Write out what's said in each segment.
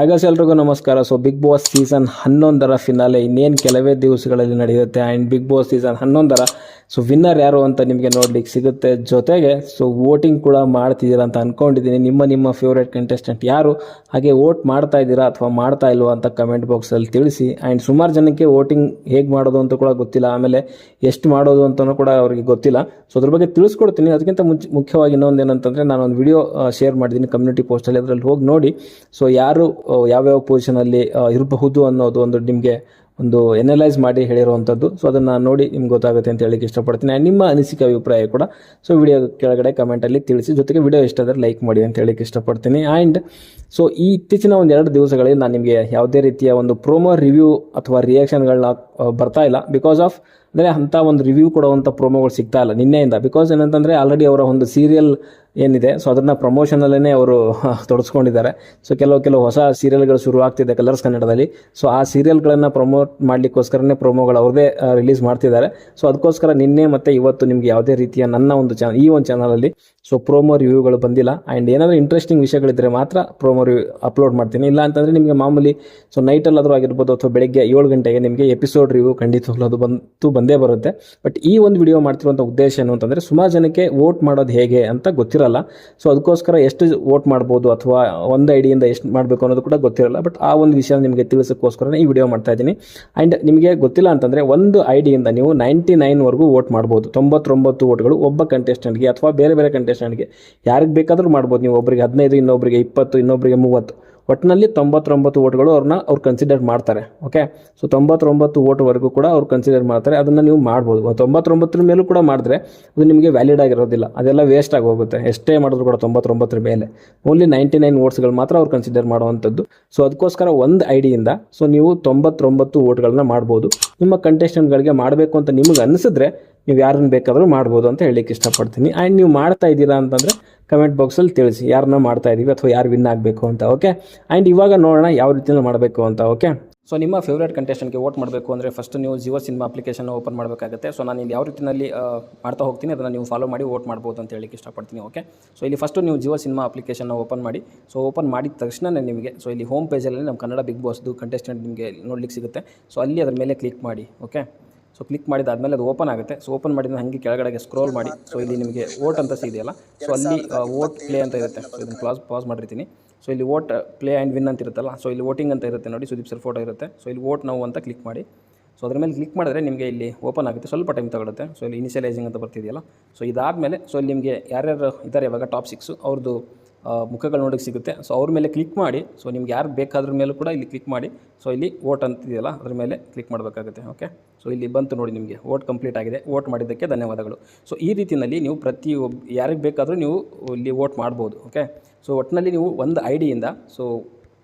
ಹಾಗಾದ್ರೆ ಎಲ್ರಿಗೂ ನಮಸ್ಕಾರ. ಸೊ ಬಿಗ್ ಬಾಸ್ ಸೀಸನ್ ಹನ್ನೊಂದರ ಫಿನಾಲೆ ಇನ್ನೇನು ಕೆಲವೇ ದಿವಸಗಳಲ್ಲಿ ನಡೆಯುತ್ತೆ? ಆ್ಯಂಡ್ ಬಿಗ್ ಬಾಸ್ ಸೀಸನ್ ಹನ್ನೊಂದರ ಸೊ ವಿನ್ನರ್ ಯಾರು ಅಂತ ನಿಮಗೆ ನೋಡ್ಲಿಕ್ಕೆ ಸಿಗುತ್ತೆ. ಜೊತೆಗೆ ಸೊ ವೋಟಿಂಗ್ ಕೂಡ ಮಾಡ್ತಿದ್ದೀರಾ ಅಂತ ಅನ್ಕೊಂಡಿದ್ದೀನಿ. ನಿಮ್ಮ ನಿಮ್ಮ ಫೇವ್ರೇಟ್ ಕಂಟೆಸ್ಟೆಂಟ್ ಯಾರು? ಹಾಗೆ ವೋಟ್ ಮಾಡ್ತಾ ಇದ್ದೀರಾ ಅಥವಾ ಮಾಡ್ತಾ ಇಲ್ವಾ ಅಂತ ಕಮೆಂಟ್ ಬಾಕ್ಸಲ್ಲಿ ತಿಳಿಸಿ. ಆ್ಯಂಡ್ ಸುಮಾರು ಜನಕ್ಕೆ ವೋಟಿಂಗ್ ಹೇಗೆ ಮಾಡೋದು ಅಂತ ಕೂಡ ಗೊತ್ತಿಲ್ಲ. ಆಮೇಲೆ ಎಷ್ಟು ಮಾಡೋದು ಅಂತಲೂ ಕೂಡ ಅವರಿಗೆ ಗೊತ್ತಿಲ್ಲ. ಸೊ ಅದ್ರ ಬಗ್ಗೆ ತಿಳಿಸ್ಕೊಡ್ತೀನಿ. ಅದಕ್ಕಿಂತ ಮುಂಚೆ ಮುಖ್ಯವಾಗಿ ಇನ್ನೊಂದು ಏನಂತಂದರೆ ನಾನು ಒಂದು ವಿಡಿಯೋ ಶೇರ್ ಮಾಡಿದ್ದೀನಿ ಕಮ್ಯುನಿಟಿ ಪೋಸ್ಟಲ್ಲಿ ಅದರಲ್ಲಿ ಹೋಗಿ ನೋಡಿ. ಸೊ ಯಾರು ಯಾವ್ಯಾವ ಪೊಸಿಷನಲ್ಲಿ ಇರಬಹುದು ಅನ್ನೋದು ಒಂದು ನಿಮಗೆ ಒಂದು ಎನಲೈಸ್ ಮಾಡಿ ಹೇಳಿರುವಂಥದ್ದು ಸೊ ಅದನ್ನು ನೋಡಿ ನಿಮ್ಗೆ ಗೊತ್ತಾಗುತ್ತೆ ಅಂತ ಹೇಳಿಕ್ಕೆ ಇಷ್ಟಪಡ್ತೀನಿ. ಆ್ಯಂಡ್ ನಿಮ್ಮ ಅನಿಸಿಕೆ, ಅಭಿಪ್ರಾಯ ಕೂಡ ಸೊ ವಿಡಿಯೋ ಕೆಳಗಡೆ ಕಮೆಂಟಲ್ಲಿ ತಿಳಿಸಿ. ಜೊತೆಗೆ ವಿಡಿಯೋ ಇಷ್ಟ ಆದರೆ ಲೈಕ್ ಮಾಡಿ ಅಂತ ಹೇಳಿಕ್ಕೆ ಇಷ್ಟಪಡ್ತೀನಿ. ಆ್ಯಂಡ್ ಸೊ ಈ ಇತ್ತೀಚಿನ ಒಂದು ಎರಡು ದಿವಸಗಳಲ್ಲಿ ನಾನು ನಿಮಗೆ ಯಾವುದೇ ರೀತಿಯ ಒಂದು ಪ್ರೋಮೋ ರಿವ್ಯೂ ಅಥವಾ ರಿಯಾಕ್ಷನ್ಗಳನ್ನ ಬರ್ತಾ ಇಲ್ಲ. ಬಿಕಾಸ್ ಆಫ್ ಅಂದರೆ ಅಂಥ ಒಂದು ರಿವ್ಯೂ ಕೊಡುವಂಥ ಪ್ರೋಮೋಗಳು ಸಿಗ್ತಾ ಇಲ್ಲ ನಿನ್ನೆಯಿಂದ. ಬಿಕಾಸ್ ಏನಂತಂದರೆ ಆಲ್ರೆಡಿ ಅವರ ಒಂದು ಸೀರಿಯಲ್ ಏನಿದೆ ಸೊ ಅದನ್ನು ಪ್ರಮೋಷನಲ್ಲೇ ಅವರು ತೊಡಸ್ಕೊಂಡಿದ್ದಾರೆ. ಸೊ ಕೆಲವು ಕೆಲವು ಹೊಸ ಸೀರಿಯಲ್ಗಳು ಶುರು ಆಗ್ತಿದೆ ಕಲರ್ಸ್ ಕನ್ನಡದಲ್ಲಿ ಸೊ ಆ ಸೀರಿಯಲ್ಗಳನ್ನು ಪ್ರಮೋಟ್ ಮಾಡಲಿಕ್ಕೋಸ್ಕರನೇ ಪ್ರೋಮೋಗಳು ಅವ್ರದ್ದೇ ರಿಲೀಸ್ ಮಾಡ್ತಿದ್ದಾರೆ. ಸೊ ಅದಕ್ಕೋಸ್ಕರ ನಿನ್ನೆ ಮತ್ತು ಇವತ್ತು ನಿಮಗೆ ಯಾವುದೇ ರೀತಿಯ ನನ್ನ ಒಂದು ಚಾನಲ್ ಈ ಒಂದು ಚಾನಲಲ್ಲಿ ಸೊ ಪ್ರೋಮೋ ರಿವ್ಯೂಗಳು ಬಂದಿಲ್ಲ. ಆ್ಯಂಡ್ ಏನಾದರೂ ಇಂಟ್ರೆಸ್ಟಿಂಗ್ ವಿಷಯಗಳಿದ್ದರೆ ಮಾತ್ರ ಪ್ರೋಮೋ ರಿವ್ಯೂ ಅಪ್ಲೋಡ್ ಮಾಡ್ತೀನಿ. ಇಲ್ಲ ಅಂತಂದರೆ ನಿಮಗೆ ಮಾಮೂಲಿ ಸೊ ನೈಟಲ್ಲಾದರೂ ಆಗಿರ್ಬೋದು ಅಥವಾ ಬೆಳಗ್ಗೆ ಏಳು ಗಂಟೆಗೆ ನಿಮಗೆ ಎಪಿಸೋಡ್ ರಿವ್ಯೂ ಖಂಡಿತವಾಗ್ಲೂ ಅದು ಬಂತು ಬಂದೇ ಬರುತ್ತೆ. ಬಟ್ ಈ ಒಂದು ವಿಡಿಯೋ ಮಾಡ್ತಿರುವಂಥ ಉದ್ದೇಶ ಏನು ಅಂತಂದರೆ ಸುಮಾರು ಜನಕ್ಕೆ ವೋಟ್ ಮಾಡೋದು ಹೇಗೆ ಅಂತ ಗೊತ್ತಿರಲ್ಲ. ಸೊ ಅದಕ್ಕೋಸ್ಕರ ಎಷ್ಟು ವೋಟ್ ಮಾಡ್ಬೋದು ಅಥವಾ ಒಂದು ಐಡಿಯಿಂದ ಎಷ್ಟು ಮಾಡಬೇಕು ಅನ್ನೋದು ಕೂಡ ಗೊತ್ತಿರಲ್ಲ. ಬಟ್ ಆ ಒಂದು ವಿಷಯ ನಿಮಗೆ ತಿಳಿಸೋಕ್ಕೋಸ್ಕರ ಈ ವಿಡಿಯೋ ಮಾಡ್ತಾ ಇದ್ದೀನಿ. ಆ್ಯಂಡ್ ನಿಮಗೆ ಗೊತ್ತಿಲ್ಲ ಅಂತಂದರೆ ಒಂದು ಐಡಿಯಿಂದ ನೀವು ನೈಂಟಿ ನೈನ್ವರೆಗೂ ವೋಟ್ ಮಾಡ್ಬೋದು. ತೊಂಬತ್ತೊಂಬತ್ತು ವೋಟ್ಗಳು ಒಬ್ಬ ಕಂಟೆಸ್ಟೆಂಟ್ಗೆ ಅಥವಾ ಬೇರೆ ಬೇರೆ ಕಂಟೆಸ್ಟೆಂಟ್ಗೆ ಯಾರಿಗೆ ಬೇಕಾದರೂ ಮಾಡ್ಬೋದು. ನೀವು ಒಬ್ಬರಿಗೆ ಹದಿನೈದು ಇನ್ನೊಬ್ಬರಿಗೆ ಇಪ್ಪತ್ತು ಇನ್ನೊಬ್ಬರಿಗೆ ಮೂವತ್ತು. ಒಟ್ಟಿನಲ್ಲಿ ತೊಂಬತ್ತೊಂಬತ್ತು ಓಟ್ಗಳು ಅವ್ರನ್ನ ಅವ್ರು ಕನ್ಸಿಡರ್ ಮಾಡ್ತಾರೆ ಓಕೆ ಸೊ ತೊಂಬತ್ತೊಂಬತ್ತು ಓಟ್ವರೆಗೂ ಕೂಡ ಅವ್ರು ಕನ್ಸಿಡರ್ ಮಾಡ್ತಾರೆ, ಅದನ್ನು ನೀವು ಮಾಡ್ಬೋದು. ತೊಂಬತ್ತೊಂಬತ್ತರ ಮೇಲೂ ಕೂಡ ಮಾಡಿದ್ರೆ ಅದು ನಿಮಗೆ ವ್ಯಾಲಿಡ್ ಆಗಿರೋದಿಲ್ಲ. ಅದೆಲ್ಲ ವೇಸ್ಟ್ ಹೋಗುತ್ತೆ. ಎಷ್ಟೇ ಮಾಡಿದ್ರು ಕೂಡ ತೊಂಬತ್ತೊಂಬತ್ತರ ಮೇಲೆ. ಓನ್ಲಿ ನೈಂಟಿ ನೈನ್ ಓಟ್ಸ್ಗಳು ಮಾತ್ರ ಅವ್ರು ಕನ್ಸಿಡರ್ ಮಾಡುವಂಥದ್ದು. ಸೊ ಅದಕ್ಕೋಸ್ಕರ ಒಂದು ಐಡಿಯಿಂದ ಸೊ ನೀವು ತೊಂಬತ್ತೊಂಬತ್ತು ಓಟ್ಗಳನ್ನ ಮಾಡ್ಬೋದು. ನಿಮ್ಮ ಕಂಟೆಸ್ಟೆಂಟ್ಗಳಿಗೆ ಮಾಡಬೇಕು ಅಂತ ನಿಮಗೆ ಅನಿಸಿದ್ರೆ, ನೀವು ಯಾರನ್ನು ಬೇಕಾದರೂ ಮಾಡ್ಬೋದು ಅಂತ ಹೇಳಲಿಕ್ಕೆ ಇಷ್ಟಪಡ್ತೀನಿ. ಆ್ಯಂಡ್ ನೀವು ಮಾಡ್ತಾ ಇದ್ದೀರಾ ಅಂತಂದರೆ ಕಮೆಂಟ್ ಬಾಕ್ಸಲ್ಲಿ ತಿಳಿಸಿ ಯಾರನ್ನ ಮಾಡ್ತಾ ಇದ್ದೀವಿ ಅಥವಾ ಯಾರು ವಿನ್ ಆಗಬೇಕು ಅಂತ ಓಕೆ ಆ್ಯಂಡ್ ಇವಾಗ ನೋಡೋಣ ಯಾವ ರೀತಿಯಲ್ಲಿ ಮಾಡಬೇಕು ಅಂತ ಓಕೆ ಸೊ ನಿಮ್ಮ ಫೇವ್ರೇಟ್ ಕಂಟೆಸ್ಟೆಂಟ್ಗೆ ವೋಟ್ ಮಾಡಬೇಕು ಅಂದರೆ ಫಸ್ಟ್ ನೀವು ಜಿಯೋ ಸಿನಿಮಾ ಅಪ್ಲಿಕೇಶನ್ ಓಪನ್ ಮಾಡಬೇಕಾಗುತ್ತೆ. ಸೊ ನಾನು ಇಲ್ಲಿ ಯಾವ ರೀತಿಯಲ್ಲಿ ಮಾಡ್ತಾ ಹೋಗ್ತೀನಿ, ಅದನ್ನು ನೀವು ಫಾಲೋ ಮಾಡಿ ವೋಟ್ ಮಾಡ್ಬೋದು ಅಂತ ಹೇಳಿಕ್ಕೆ ಇಷ್ಟಪಡ್ತೀನಿ ಓಕೆ ಸೊ ಇಲ್ಲಿ ಫಸ್ಟು ನೀವು ಜಿಯೋ ಸಿನಿಮಾ ಅಪ್ಲಿಕೇಶನ್ ಓಪನ್ ಮಾಡಿ. ಸೊ ಓಪನ್ ಮಾಡಿದ ತಕ್ಷಣನೇ ನಿಮಗೆ ಸೊ ಇಲ್ಲಿ ಹೋಮ್ ಪೇಜಲ್ಲಿ ನಮ್ಮ ಕನ್ನಡ ಬಿಗ್ ಬಾಸ್ದು ಕಂಟೆಸ್ಟೆಂಟ್ ನಿಮಗೆ ನೋಡ್ಲಿಕ್ಕೆ ಸಿಗುತ್ತೆ. ಸೊ ಅಲ್ಲಿ ಅದರ ಮೇಲೆ ಕ್ಲಿಕ್ ಮಾಡಿ ಓಕೆ ಸೊ ಕ್ಲಿಕ್ ಮಾಡಿದಾದಮೇಲೆ ಅದು ಓಪನ್ ಆಗುತ್ತೆ. ಸೊ ಓಪನ್ ಮಾಡಿದ ಹಾಗೆ ಕೆಳಗಡೆಗೆ ಸ್ಕ್ರೋಲ್ ಮಾಡಿ. ಸೊ ಇಲ್ಲಿ ನಿಮಗೆ ವೋಟ್ ಅಂತ ಸಿದೆಯಲ್ಲ ಸೊ ಅಲ್ಲಿ ವೋಟ್ ಪ್ಲೇ ಅಂತ ಇರುತ್ತೆ. ಸೊ ಇದನ್ನು ಪಾಸ್ ಪಾಸ್ ಮಾಡಿರ್ತೀನಿ. ಸೊ ಇಲ್ಲಿ ವೋಟ್ ಪ್ಲೇ ಆ್ಯಂಡ್ ವಿನ್ ಅಂತ ಇರುತ್ತಲ್ಲ? ಸೊ ಇಲ್ಲಿ ವೋಟಿಂಗ್ ಅಂತ ಇರುತ್ತೆ ನೋಡಿ. ಸುದೀಪ್ ಸರ್ ಫೋಟೋ ಇರುತ್ತೆ. ಸೊ ಇಲ್ಲಿ ವೋಟ್ ನಾವು ಅಂತ ಕ್ಲಿಕ್ ಮಾಡಿ. ಸೊ ಅದ್ರ ಮೇಲೆ ಕ್ಲಿಕ್ ಮಾಡಿದ್ರೆ ನಿಮಗೆ ಇಲ್ಲಿ ಓಪನ್ ಆಗುತ್ತೆ. ಸ್ವಲ್ಪ ಟೈಮ್ ತಗೊಳುತ್ತೆ. ಸೊ ಇಲ್ಲಿ ಇನಿಷಿಯಲೈಸಿಂಗ್ ಅಂತ ಬರ್ತಿದೆಯಲ್ಲ? ಸೊ ಇದಾದಮೇಲೆ ಸೊ ಇಲ್ಲಿ ನಿಮಗೆ ಯಾರ್ಯಾರು ಇದ್ದಾರೆ ಇವಾಗ? ಟಾಪ್ ಸಿಕ್ಸು ಅವ್ರದ್ದು ಮುಖಗಳು ನೋಡೋಕ್ಕೆ ಸಿಗುತ್ತೆ. ಸೊ ಅವ್ರ ಮೇಲೆ ಕ್ಲಿಕ್ ಮಾಡಿ ಸೊ ನಿಮ್ಗೆ ಯಾರು ಬೇಕಾದ್ರ ಮೇಲೂ ಕೂಡ ಇಲ್ಲಿ ಕ್ಲಿಕ್ ಮಾಡಿ ಸೊ ಇಲ್ಲಿ ವೋಟ್ ಅಂತಿದೆಯಲ್ಲ, ಅದ್ರ ಮೇಲೆ ಕ್ಲಿಕ್ ಮಾಡಬೇಕಾಗುತ್ತೆ ಓಕೆ ಸೊ ಇಲ್ಲಿ ಬಂತು ನೋಡಿ ನಿಮಗೆ ವೋಟ್ ಕಂಪ್ಲೀಟ್ ಆಗಿದೆ ವೋಟ್ ಮಾಡಿದ್ದಕ್ಕೆ ಧನ್ಯವಾದಗಳು. ಸೊ ಈ ರೀತಿಯಲ್ಲಿ ನೀವು ಪ್ರತಿ ಯಾರಿಗೆ ಬೇಕಾದರೂ ನೀವು ಇಲ್ಲಿ ವೋಟ್ ಮಾಡ್ಬೋದು ಓಕೆ ಸೊ ಒಟ್ಟಿನಲ್ಲಿ ನೀವು ಒಂದು ಐ ಡಿಯಿಂದ ಸೊ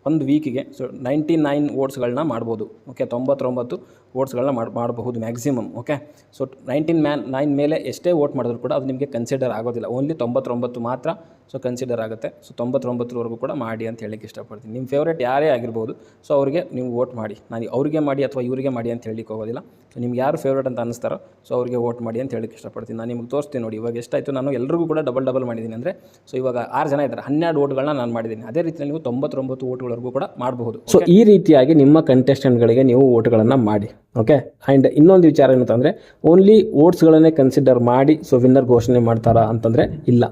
ಒಂದು ವೀಕಿಗೆ ಸೊ ನೈಂಟಿ ನೈನ್ ಓಟ್ಸ್ಗಳನ್ನ ಮಾಡ್ಬೋದು ಓಕೆ ತೊಂಬತ್ತೊಂಬತ್ತು ವೋಟ್ಸ್ಗಳನ್ನ ಮಾಡಿ ಮಾಡಬಹುದು maximum okay so nineteen man nine ಮೇಲೆ ಎಷ್ಟೇ ವೋಟ್ ಮಾಡಿದ್ರು ಕೂಡ ಅದು ನಿಮಗೆ ಕನ್ಸಿಡರ್ ಆಗೋದಿಲ್ಲ. ಓನ್ಲಿ ತೊಂಬತ್ತೊಂಬತ್ತು ಮಾತ್ರ ಸೊ ಕನ್ಸಿಡರ್ ಆಗುತ್ತೆ. ಸೊ ತೊಂಬತ್ತೊಂಬತ್ತರವರೆಗೂ ಕೂಡ ಮಾಡಿ ಅಂತ ಹೇಳಿಕ್ಕೆ ಇಷ್ಟಪಡ್ತೀನಿ. ನಿಮ್ಮ ಫೇವ್ರೇಟ್ ಯಾರೇ ಆಗಿರ್ಬೋದು ಸೊ ಅವರಿಗೆ ನೀವು ವೋಟ್ ಮಾಡಿ. ನಾನು ಅವ್ರಿಗೆ ಮಾಡಿ ಅಥವಾ ಇವರಿಗೆ ಮಾಡಿ ಅಂತ ಹೇಳಲಿಕ್ಕೆ ಹೋಗೋದಿಲ್ಲ. ಸೊ ನಿಮ್ಗೆ ಯಾರು ಫೇವ್ರೇಟ್ ಅಂತ ಅನಿಸ್ತಾರೋ ಸೊ ಅವರಿಗೆ ವೋಟ್ ಮಾಡಿ ಅಂತ ಹೇಳಲಿಕ್ಕೆ ಇಷ್ಟಪಡ್ತೀನಿ. ನಾನು ನಿಮ್ಗೆ ತೋರಿಸ್ತೀನಿ ನೋಡಿ ಇವಾಗ ಎಷ್ಟಾಯಿತು? ನಾನು ಎಲ್ರಿಗೂ ಕೂಡ ಡಬಲ್ ಡಬಲ್ ಮಾಡಿದ್ದೀನಿ ಅಂದರೆ ಸೊ ಇವಾಗ ಆರು ಜನ ಇದ್ದಾರೆ ಹನ್ನೆರಡು ವೋಟ್ಗಳನ್ನ ನಾನು ಮಾಡಿದ್ದೀನಿ. ಅದೇ ರೀತಿಯಲ್ಲಿ ನೀವು ತೊಂಬತ್ತೊಂಬತ್ತು ವೋಟ್ಗಳವರೆಗೂ ಕೂಡ ಮಾಡಬಹುದು ಸೊ ಈ ರೀತಿಯಾಗಿ ನಿಮ್ಮ ಕಂಟೆಸ್ಟೆಂಟ್ಗಳಿಗೆ ನೀವು ವೋಟ್ಗಳನ್ನು ಮಾಡಿ. ಓಕೆ ಆ್ಯಂಡ್ ಇನ್ನೊಂದು ವಿಚಾರ ಏನಂತಂದರೆ ಓನ್ಲಿ ಓಟ್ಸ್ಗಳನ್ನೇ ಕನ್ಸಿಡರ್ ಮಾಡಿ ಸೊ ವಿನ್ನರ್ ಘೋಷಣೆ ಮಾಡ್ತಾರಾ ಅಂತಂದರೆ ಇಲ್ಲ.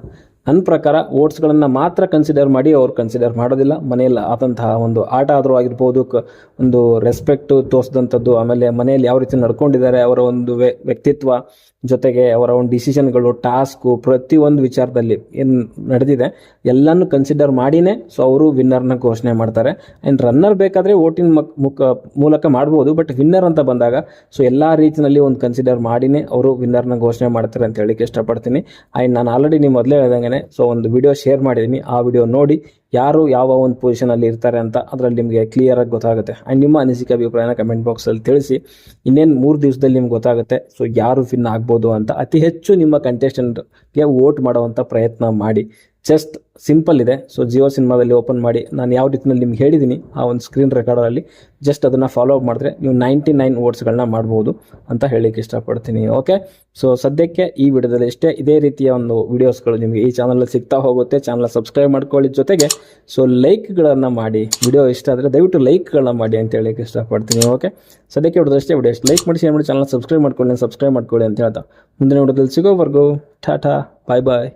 ನನ್ನ ಪ್ರಕಾರ ಓಟ್ಸ್ಗಳನ್ನು ಮಾತ್ರ ಕನ್ಸಿಡರ್ ಮಾಡಿ ಅವ್ರು ಕನ್ಸಿಡರ್ ಮಾಡೋದಿಲ್ಲ. ಮನೆಯಲ್ಲಿ ಆದಂತಹ ಒಂದು ಆಟ ಆದರೂ ಆಗಿರ್ಬೋದು, ಕ, ಒಂದು ರೆಸ್ಪೆಕ್ಟು ತೋರಿಸಿದಂಥದ್ದು, ಆಮೇಲೆ ಮನೆಯಲ್ಲಿ ಯಾವ ರೀತಿ ನಡ್ಕೊಂಡಿದ್ದಾರೆ ಅವರ ಒಂದು ವ್ಯ, ವ್ಯಕ್ತಿತ್ವ ಜೊತೆಗೆ ಅವರ ಒಂದು ಡಿಸಿಷನ್ಗಳು ಟಾಸ್ಕು ಪ್ರತಿಯೊಂದು ವಿಚಾರದಲ್ಲಿ ಏನು ನಡೆದಿದೆ, ಎಲ್ಲನೂ ಕನ್ಸಿಡರ್ ಮಾಡಿನೇ ಸೊ ಅವರು ವಿನ್ನರ್ನ ಘೋಷಣೆ ಮಾಡ್ತಾರೆ. ಆ್ಯಂಡ್ ರನ್ನರ್ ಬೇಕಾದರೆ ಓಟಿನ ಮಕ್, ಮುಖ, ಮೂಲಕ ಮಾಡ್ಬೋದು ಬಟ್ ವಿನ್ನರ್ ಅಂತ ಬಂದಾಗ ಸೊ ಎಲ್ಲ ರೀತಿಯಲ್ಲಿ ಒಂದು ಕನ್ಸಿಡರ್ ಮಾಡಿನೇ ಅವರು ವಿನ್ನರ್ನ ಘೋಷಣೆ ಮಾಡ್ತಾರೆ ಅಂತ ಹೇಳಿಕ್ಕೆ ಇಷ್ಟಪಡ್ತೀನಿ. ಆ್ಯಂಡ್ ನಾನು ಆಲ್ರೆಡಿ ನೀವು ಮೊದಲೇ ಹೇಳ್ದಂಗೆ ಸೊ ಒಂದು ವಿಡಿಯೋ ಶೇರ್ ಮಾಡಿದ್ದೀನಿ ಆ ವಿಡಿಯೋ ನೋಡಿ ಯಾರು ಯಾವ ಒಂದು ಪೊಸಿಷನಲ್ಲಿ ಇರ್ತಾರೆ ಅಂತ ಅದರಲ್ಲಿ ನಿಮಗೆ ಕ್ಲಿಯರಾಗಿ ಗೊತ್ತಾಗುತ್ತೆ. ಆ್ಯಂಡ್ ನಿಮ್ಮ ಅನಿಸಿಕೆ ಅಭಿಪ್ರಾಯನ ಕಮೆಂಟ್ ಬಾಕ್ಸಲ್ಲಿ ತಿಳಿಸಿ. ಇನ್ನೇನು ಮೂರು ದಿವಸದಲ್ಲಿ ನಿಮ್ಗೆ ಗೊತ್ತಾಗುತ್ತೆ. ಸೊ ಯಾರು ಫಿನ್ ಆಗ್ಬೋದು ಅಂತ ಅತಿ ಹೆಚ್ಚು ನಿಮ್ಮ ಕಂಟೆಸ್ಟೆಂಟ್ಗೆ ವೋಟ್ ಮಾಡುವಂಥ ಪ್ರಯತ್ನ ಮಾಡಿ. ಜಸ್ಟ್ ಸಿಂಪಲ್ ಇದೆ. ಸೊ ಜಿಯೋ ಸಿನಿಮಾದಲ್ಲಿ ಓಪನ್ ಮಾಡಿ. ನಾನು ಯಾವ ರೀತಿಯಲ್ಲಿ ನಿಮ್ಗೆ ಹೇಳಿದ್ದೀನಿ ಆ ಒಂದು ಸ್ಕ್ರೀನ್ ರೆಕಾರ್ಡರಲ್ಲಿ ಜಸ್ಟ್ ಅದನ್ನು ಫಾಲೋ ಅಪ್ ಮಾಡಿದ್ರೆ ನೀವು ನೈಂಟಿ ನೈನ್ ವೋಟ್ಸ್ಗಳನ್ನ ಮಾಡ್ಬೋದು ಅಂತ ಹೇಳಲಿಕ್ಕೆ ಇಷ್ಟಪಡ್ತೀನಿ. ಓಕೆ ಸೊ ಸದ್ಯಕ್ಕೆ ಈ ವಿಡಿಯೋದಲ್ಲಿ ಇಷ್ಟೇ. ಇದೇ ರೀತಿಯ ಒಂದು ವೀಡಿಯೋಸ್ಗಳು ನಿಮಗೆ ಈ ಚಾನಲಲ್ಲಿ ಸಿಗ್ತಾ ಹೋಗುತ್ತೆ. ಚಾನಲ್ ಸಬ್ಸ್ಕ್ರೈಬ್ ಮಾಡ್ಕೊಳ್ಳಿ ಜೊತೆಗೆ ಸೊ ಲೈಕ್ಗಳನ್ನು ಮಾಡಿ ವಿಡಿಯೋ ಇಷ್ಟ ಆದರೆ ದಯವಿಟ್ಟು ಲೈಕ್ಗಳನ್ನ ಮಾಡಿ ಅಂತ ಹೇಳಕ್ಕೆ ಇಷ್ಟಪಡ್ತೀನಿ ಓಕೆ ಸದ್ಯಕ್ಕೆ ಹೊಡೆದ್ರೆ ಅಷ್ಟೇ ವಿಡಿಯೋ ಅಷ್ಟು ಲೈಕ್ ಮಾಡಿ ಶೇರ್ ಮಾಡಿ ಚಾನಲ್ ಸಬ್ಸ್ಕ್ರೈಬ್ ಮಾಡ್ಕೊಳ್ಳಿ ಸಬ್ಸ್ಕ್ರೈಬ್ ಮಾಡ್ಕೊಳ್ಳಿ ಅಂತ ಹೇಳ್ತಾ. ಮುಂದಿನ ವಿಡಿಯೋದಲ್ಲಿ ಸಿಗೋವರೆಗೂ, ಟಾಟಾ ಬಾಯ್ ಬಾಯ್